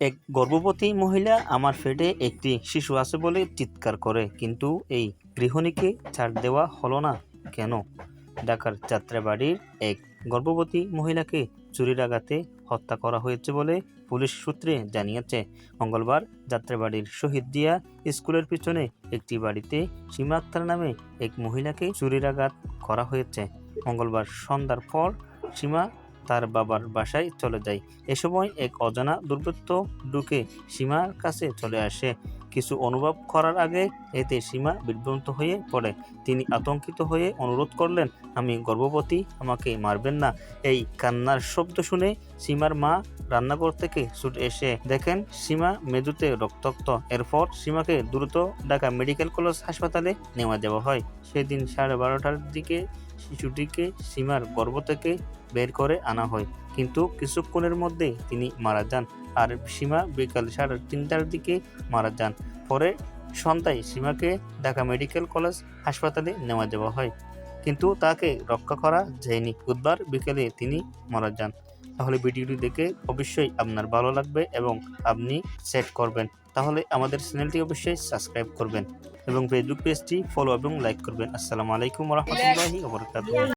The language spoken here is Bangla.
এক গর্ভবতী মহিলা আমার পেটে একটি শিশু আছে বলে চিৎকার করে, কিন্তু এই গৃহিণীকে ছাড় দেওয়া হলো না কেন? ঢাকার যাত্রাবাড়ির এক গর্ভবতী মহিলাকে চুরির আঘাতে হত্যা করা হয়েছে বলে পুলিশ সূত্রে জানিয়েছে। মঙ্গলবার যাত্রাবাড়ির শহীদ দিয়া স্কুলের পিছনে একটি বাড়িতে সীমা আক্তার নামে এক মহিলাকে চুরির আঘাত করা হয়েছে। মঙ্গলবার সন্ধ্যার পর সীমা তার বাবার বাসায় চলে যায়। এ সময় এক অজানা দুর্বৃত্ত ঢুকে সীমার কাছে চলে আসে। কিছু অনুভব করার আগে এতে সীমা বিভ্রান্ত হয়ে পড়ে। তিনি আতঙ্কিত হয়ে অনুরোধ করলেন, আমি গর্ভবতী, আমাকে মারবেন না। এই কান্নার শব্দ শুনে সীমার মা রান্নাঘর থেকে ছুটে এসে দেখেন সীমা মেদুতে রক্তাক্ত। এরপর সীমাকে দ্রুত ঢাকা মেডিকেল কলেজ হাসপাতালে নেওয়া দেওয়া হয়। সেদিন সাড়ে বারোটার দিকে শিশুটিকে সীমার গর্ভ থেকে বের করে আনা হয়। কিন্তু কিছুক্ষণের মধ্যে তিনি মারা যান। আর সীমা বিকাল সাড়ে তিনটার দিকে মারা যান। পরে সন্ধ্যায় সীমাকে ঢাকা মেডিকেল কলেজ হাসপাতালে নেওয়া যাওয়া হয়। কিন্তু তাকে রক্ষা করা যায়নি। বুধবার বিকেলে তিনি মারা যান। তাহলে ভিডিওটি দেখে অবশ্যই আপনার ভালো লাগবে এবং আপনি সেট করবেন। তাহলে আমাদের চ্যানেলটি অবশ্যই সাবস্ক্রাইব করবেন এবং ফেসবুক পেজটি ফলো এবং লাইক করবেন। আসসালামু আলাইকুম রহমতুল্লাহি